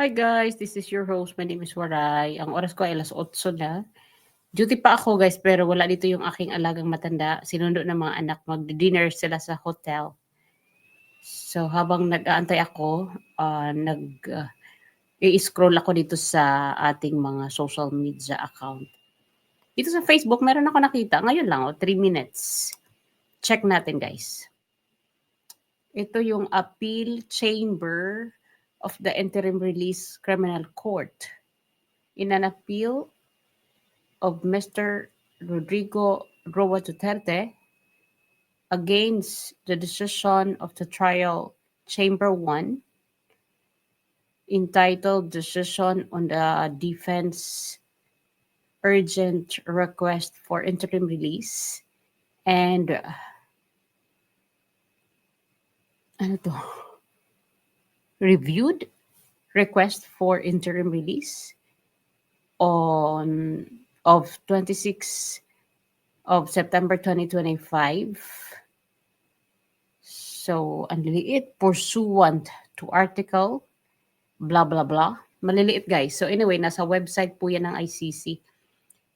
Hi guys, this is your host. My name is Waray. Ang oras ko ay alas 8 na. Duty pa ako guys, pero wala dito yung aking alagang matanda. Sinundo ng mga anak. Mag-dinner sila sa hotel. So habang nag-aantay ako, uh, nag uh, i-scroll ako dito sa ating mga social media account. Dito sa Facebook, meron ako nakita. Ngayon lang, oh, 3 minutes. Check natin guys. Ito yung appeal chamber of the interim release criminal court in an appeal of Mr. Rodrigo Roa Duterte against the decision of the trial chamber 1 entitled decision on the defense urgent request for interim release and uh, ano to reviewed request for interim release on of 26 of September 2025. So, ang liliit, pursuant to article, blah, blah, blah. Maliliit, guys. So, anyway, nasa website po yan ng ICC.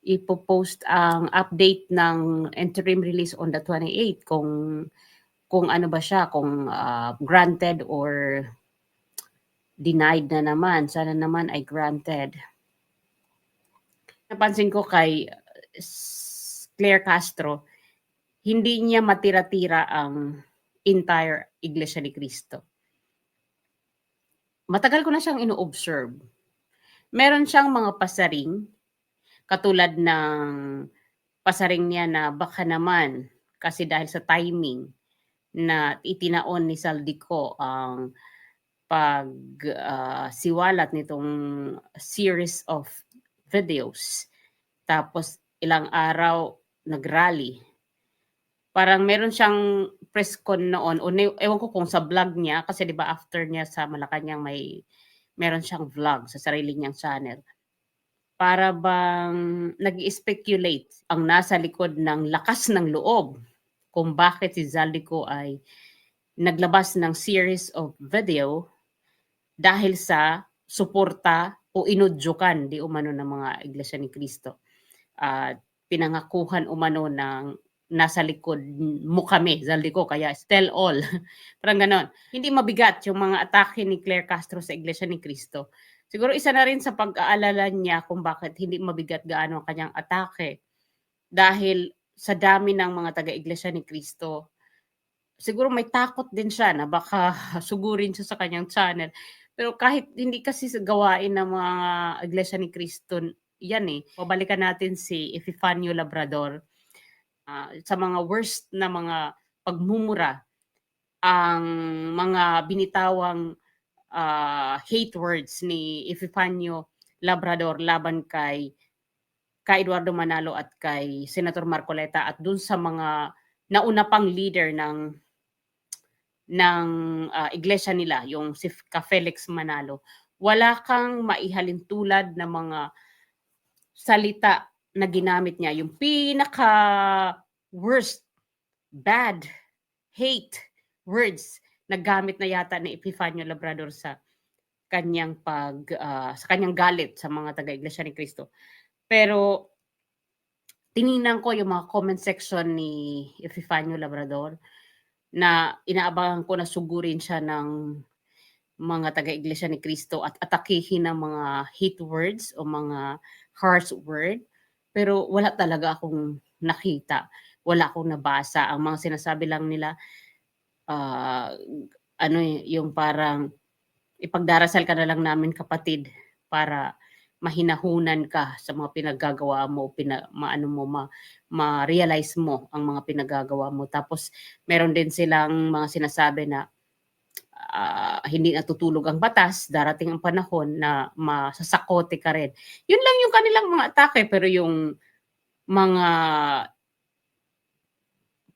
Ipo-post ang update ng interim release on the 28 kung kung ano ba siya, kung uh, granted or denied na naman. Sana naman ay granted. Napansin ko kay Claire Castro, hindi niya matira-tira ang entire Iglesia ni Cristo. Matagal ko na siyang ino-observe. Meron siyang mga pasaring, katulad ng pasaring niya na baka naman, kasi dahil sa timing, na itinaon ni Saldico ang uh, pag uh, siwalat nitong series of videos. Tapos ilang araw nagrally. Parang meron siyang press con noon o ewan ko kung sa vlog niya kasi 'di ba after niya sa Malacanang may meron siyang vlog sa sarili niyang channel. Para bang nag-speculate ang nasa likod ng lakas ng loob kung bakit si Zaldico ay naglabas ng series of video dahil sa suporta o inudyukan di umano ng mga iglesia ni Kristo. Uh, pinangakuhan umano ng nasa likod mo kami, Zaldico, kaya tell all. Parang ganon. Hindi mabigat yung mga atake ni Claire Castro sa Iglesia ni Cristo. Siguro isa na rin sa pag-aalala niya kung bakit hindi mabigat gaano ang kanyang atake. Dahil sa dami ng mga taga-Iglesia ni Cristo, siguro may takot din siya na baka sugurin siya sa kanyang channel pero kahit hindi kasi gawain ng mga Iglesia ni Cristo, yan eh. Pabalikan natin si Epifanio Labrador. Uh, sa mga worst na mga pagmumura, ang mga binitawang uh, hate words ni Epifanio Labrador laban kay kay Eduardo Manalo at kay Senator Marcoleta at dun sa mga nauna pang leader ng ng uh, iglesia nila, yung si Ka Felix Manalo, wala kang maihalin tulad ng mga salita na ginamit niya, yung pinaka worst, bad, hate words na gamit na yata ni Epifanio Labrador sa kanyang pag uh, sa kanyang galit sa mga taga-iglesia ni Cristo. Pero tiningnan ko yung mga comment section ni Epifanio Labrador na inaabangan ko na sugurin siya ng mga taga-iglesia ni Kristo at atakihin ng mga hate words o mga harsh word. Pero wala talaga akong nakita. Wala akong nabasa. Ang mga sinasabi lang nila, uh, ano yung parang ipagdarasal ka na lang namin kapatid para mahinahunan ka sa mga pinaggagawa mo, pina, maano mo, ma, ma-realize mo ang mga pinagagawa mo. Tapos meron din silang mga sinasabi na uh, hindi natutulog ang batas, darating ang panahon na masasakote ka rin. Yun lang yung kanilang mga atake, pero yung mga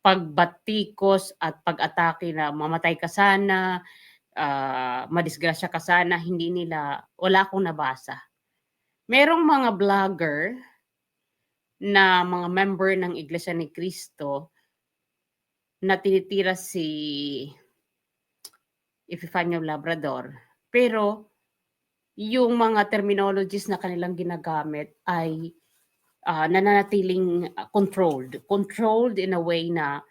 pagbatikos at pag-atake na mamatay ka sana, uh, madisgrasya ka sana, hindi nila, wala akong nabasa merong mga vlogger na mga member ng Iglesia ni Cristo na tinitira si Epifanio Labrador. Pero yung mga terminologies na kanilang ginagamit ay ah, nananatiling controlled. Controlled in a way na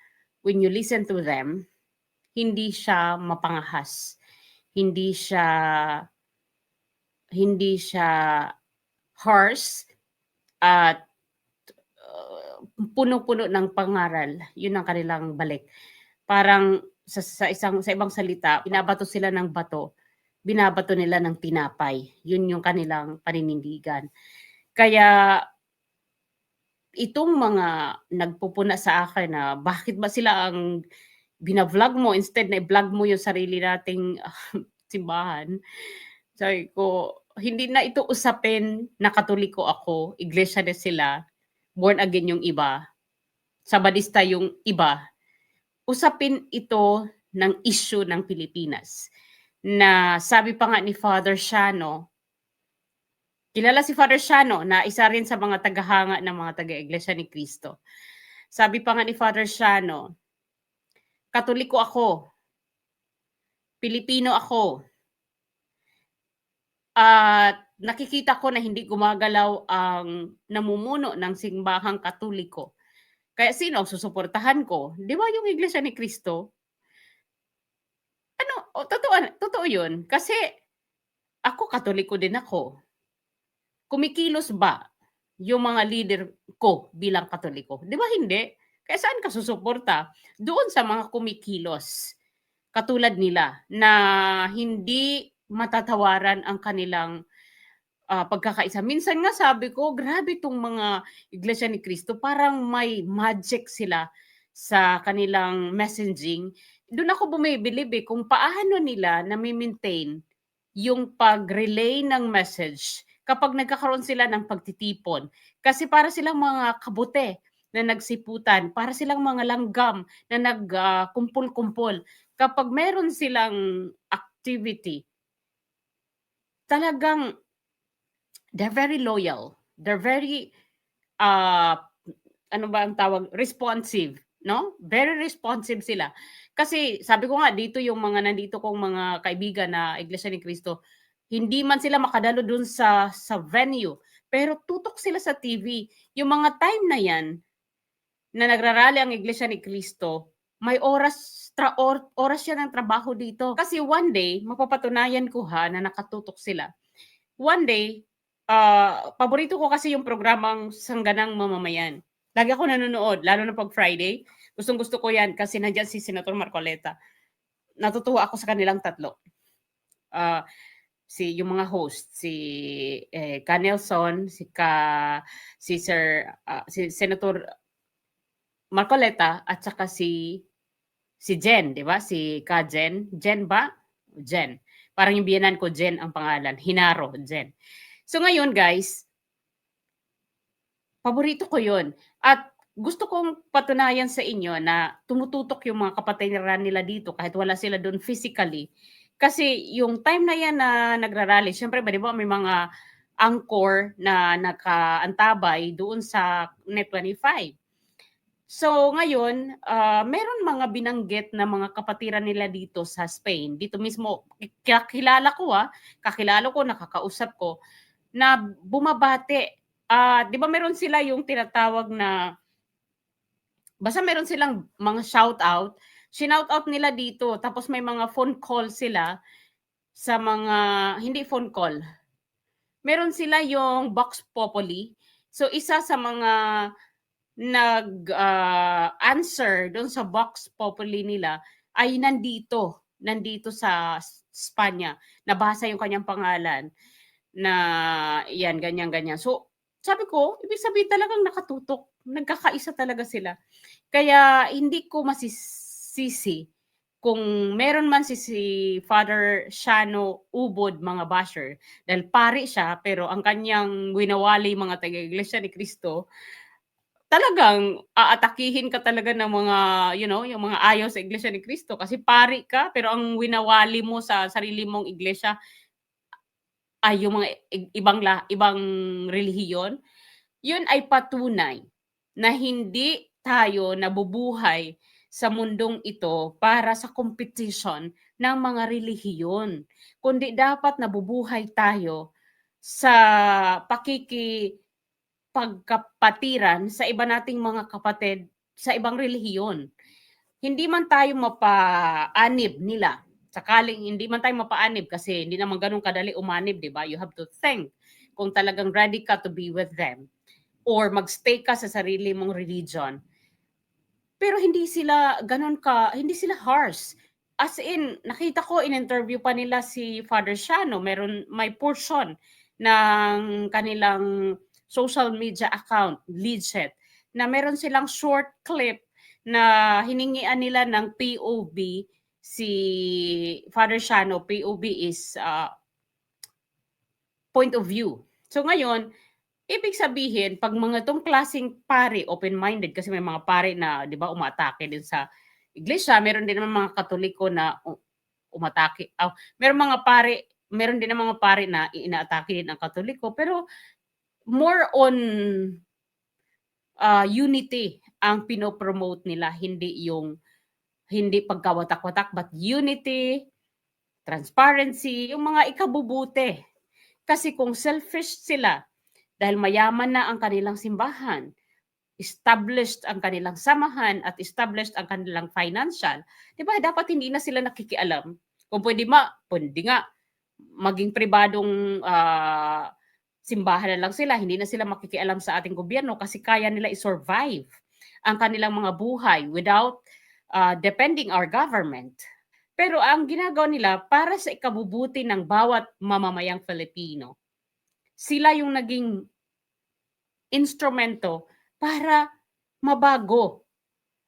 when you listen to them, hindi siya mapangahas. Hindi siya hindi siya harsh at uh, puno-puno ng pangaral. Yun ang kanilang balik. Parang sa, sa isang sa ibang salita, binabato sila ng bato, binabato nila ng tinapay. Yun yung kanilang paninindigan. Kaya itong mga nagpupuna sa akin na bakit ba sila ang binavlog mo instead na i-vlog mo yung sarili nating uh, simbahan. Sabi ko, hindi na ito usapin na katoliko ako, iglesia na sila, born again yung iba, sabadista yung iba. Usapin ito ng issue ng Pilipinas. Na sabi pa nga ni Father Shano, kilala si Father Shano na isa rin sa mga tagahanga ng mga taga-iglesia ni Cristo. Sabi pa nga ni Father Shano, Katoliko ako, Pilipino ako, at nakikita ko na hindi gumagalaw ang namumuno ng simbahang katoliko. Kaya sino ang susuportahan ko? Di ba yung Iglesia ni Cristo? Ano, o, totoo, totoo yun. Kasi ako katoliko din ako. Kumikilos ba yung mga leader ko bilang katoliko? Di ba hindi? Kaya saan ka susuporta? Doon sa mga kumikilos. Katulad nila na hindi matatawaran ang kanilang uh, pagkakaisa. Minsan nga sabi ko, grabe itong mga Iglesia ni Cristo, parang may magic sila sa kanilang messaging. Doon ako bumibilib eh, kung paano nila na-maintain yung pag-relay ng message kapag nagkakaroon sila ng pagtitipon. Kasi para silang mga kabute na nagsiputan, para silang mga langgam na nagkumpul-kumpul. Uh, kapag meron silang activity, talagang they're very loyal. They're very uh, ano ba ang tawag? Responsive, no? Very responsive sila. Kasi sabi ko nga dito yung mga nandito kong mga kaibigan na Iglesia ni Cristo, hindi man sila makadalo dun sa sa venue, pero tutok sila sa TV. Yung mga time na yan na nagrarally ang Iglesia ni Cristo, may oras tra or, oras siya ng trabaho dito. Kasi one day, mapapatunayan ko ha na nakatutok sila. One day, uh, paborito ko kasi yung programang Sangganang Mamamayan. Lagi ako nanonood, lalo na pag Friday. Gustong gusto ko yan kasi nandiyan si Senator Marcoleta. Natutuwa ako sa kanilang tatlo. Uh, si yung mga host si eh, Ka Nelson, si Ka si Sir uh, si Senator Marcoleta at saka si si Jen, 'di ba? Si Ka Jen, Jen ba? Jen. Parang yung biyanan ko Jen ang pangalan, Hinaro Jen. So ngayon guys, paborito ko 'yon. At gusto kong patunayan sa inyo na tumututok yung mga kapatiran nila dito kahit wala sila doon physically. Kasi yung time na yan na nagrarally, syempre ba 'di ba may mga anchor na nakaantabay doon sa Net 25. So ngayon, uh, meron mga binanggit na mga kapatiran nila dito sa Spain. Dito mismo, kakilala ko ah, kakilala ko, nakakausap ko, na bumabate. Uh, di ba meron sila yung tinatawag na, basta meron silang mga shout out, shinout out nila dito, tapos may mga phone call sila sa mga, hindi phone call, meron sila yung Box Populi. So isa sa mga nag-answer ah, doon sa box populi nila ay nandito, nandito sa Spanya. Nabasa yung kanyang pangalan na yan, ganyan, ganyan. So, sabi ko, ibig sabihin talagang nakatutok. Nagkakaisa talaga sila. Kaya hindi ko masisisi kung meron man si, si Father Shano Ubod mga basher dahil pari siya pero ang kanyang winawali mga taga-iglesia ni Kristo talagang aatakihin ka talaga ng mga, you know, yung mga ayaw sa Iglesia ni Kristo kasi pari ka pero ang winawali mo sa sarili mong iglesia ay yung mga ibang la, ibang relihiyon. Yun ay patunay na hindi tayo nabubuhay sa mundong ito para sa competition ng mga relihiyon, kundi dapat nabubuhay tayo sa pakiki pagkapatiran sa iba nating mga kapatid sa ibang relihiyon. Hindi man tayo mapaanib nila. Sakaling hindi man tayo mapaanib kasi hindi naman ganun kadali umanib, di ba? You have to think kung talagang ready ka to be with them or magstay ka sa sarili mong religion. Pero hindi sila ganun ka, hindi sila harsh. As in, nakita ko in interview pa nila si Father Shano, meron may portion ng kanilang social media account, Leadset, na meron silang short clip na hiningian nila ng POV si Father Shano. POV is uh, point of view. So ngayon, ibig sabihin, pag mga tong klaseng pare, open-minded, kasi may mga pare na, di ba, umatake din sa iglesia, meron din naman mga katoliko na umatake. Oh, meron mga pare, meron din mga pare na inaatake din ang katoliko, pero more on uh, unity ang pinopromote nila, hindi yung hindi pagkawatak-watak, but unity, transparency, yung mga ikabubuti. Kasi kung selfish sila, dahil mayaman na ang kanilang simbahan, established ang kanilang samahan at established ang kanilang financial, di ba, dapat hindi na sila nakikialam. Kung pwede ma, pwede nga, maging pribadong ah, simbahan na lang sila, hindi na sila makikialam sa ating gobyerno kasi kaya nila i-survive ang kanilang mga buhay without uh, depending our government. Pero ang ginagawa nila para sa ikabubuti ng bawat mamamayang Filipino, sila yung naging instrumento para mabago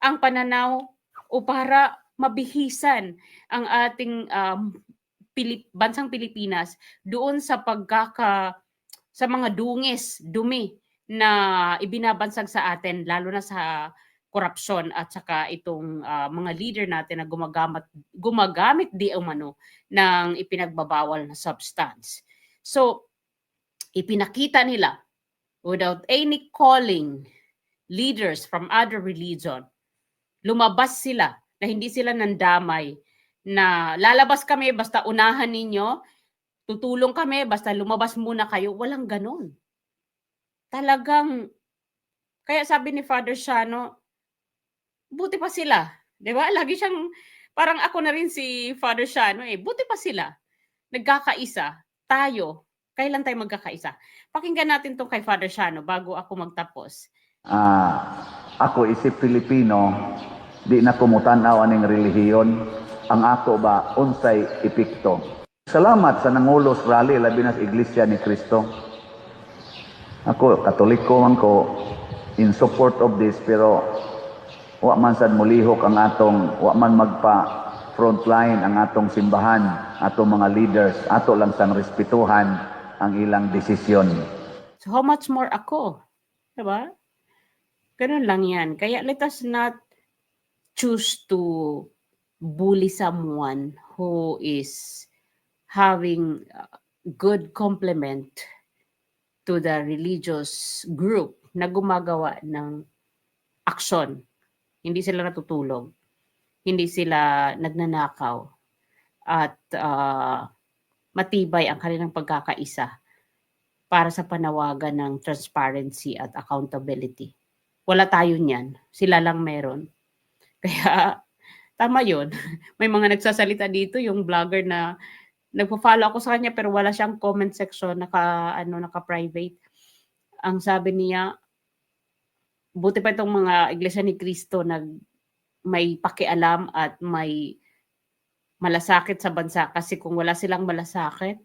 ang pananaw o para mabihisan ang ating um, Pilip, bansang Pilipinas doon sa pagkaka sa mga dungis, dumi na ibinabansag sa atin lalo na sa korupsyon at saka itong ah, mga leader natin na gumagamit gumagamit di umano ng ipinagbabawal na substance. So ipinakita nila without any calling leaders from other religion lumabas sila na hindi sila nandamay na lalabas kami basta unahan ninyo tutulong kami basta lumabas muna kayo. Walang ganon. Talagang kaya sabi ni Father Shano buti pa sila. Ba? Lagi siyang parang ako na rin si Father Shano eh. Buti pa sila. Nagkakaisa. Tayo. Kailan tayo magkakaisa? Pakinggan natin tong kay Father Shano bago ako magtapos. Ah, ako isip Pilipino, di na kumutanaw aning relihiyon, ang ako ba unsay epekto. Salamat sa nangulos rally labi na sa Iglesia ni Kristo. Ako katoliko man ko in support of this pero wa man sad mulihok ang atong wa man magpa frontline ang atong simbahan, atong mga leaders, ato lang sang respetuhan ang ilang desisyon. So how much more ako? Diba? Ganun lang yan. Kaya let us not choose to bully someone who is having good complement to the religious group na gumagawa ng aksyon. Hindi sila natutulog. Hindi sila nagnanakaw. At uh, matibay ang kanilang pagkakaisa para sa panawagan ng transparency at accountability. Wala tayo niyan. Sila lang meron. Kaya tama yun. May mga nagsasalita dito, yung vlogger na nagpo-follow ako sa kanya pero wala siyang comment section, naka, ano, naka-private. Ang sabi niya, buti pa itong mga iglesia ni Cristo nag may pakialam at may malasakit sa bansa kasi kung wala silang malasakit,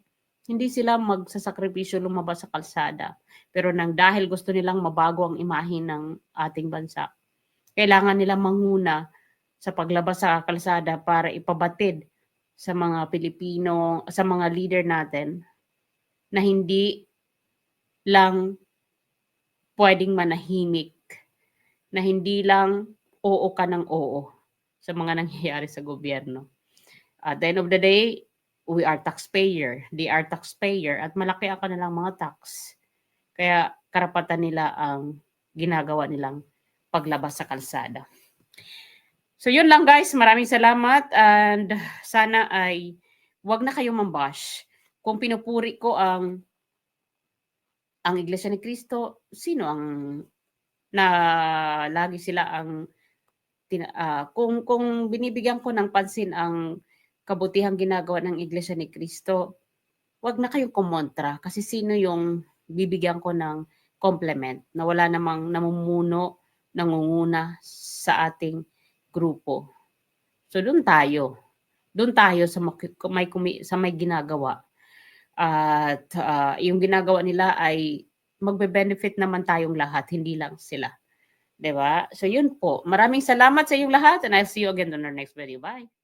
hindi sila magsasakripisyo lumabas sa kalsada. Pero nang dahil gusto nilang mabago ang imahe ng ating bansa, kailangan nila manguna sa paglabas sa kalsada para ipabatid sa mga Pilipino, sa mga leader natin na hindi lang pwedeng manahimik, na hindi lang oo ka ng oo sa mga nangyayari sa gobyerno. At the end of the day, we are taxpayer. They are taxpayer at malaki ang kanilang mga tax. Kaya karapatan nila ang ginagawa nilang paglabas sa kalsada. So yun lang guys, maraming salamat and sana ay wag na kayong mambash. Kung pinupuri ko ang ang Iglesia ni Cristo, sino ang na lagi sila ang tina, ah, kung kung binibigyan ko ng pansin ang kabutihang ginagawa ng Iglesia ni Cristo, wag na kayong kumontra kasi sino yung bibigyan ko ng compliment na wala namang namumuno, nangunguna sa ating grupo. So doon tayo. Doon tayo sa may sa may ginagawa. At ah, yung ginagawa nila ay magbe-benefit naman tayong lahat, hindi lang sila. 'Di ba? So yun po. Maraming salamat sa inyong lahat and I'll see you again on our next video. Bye.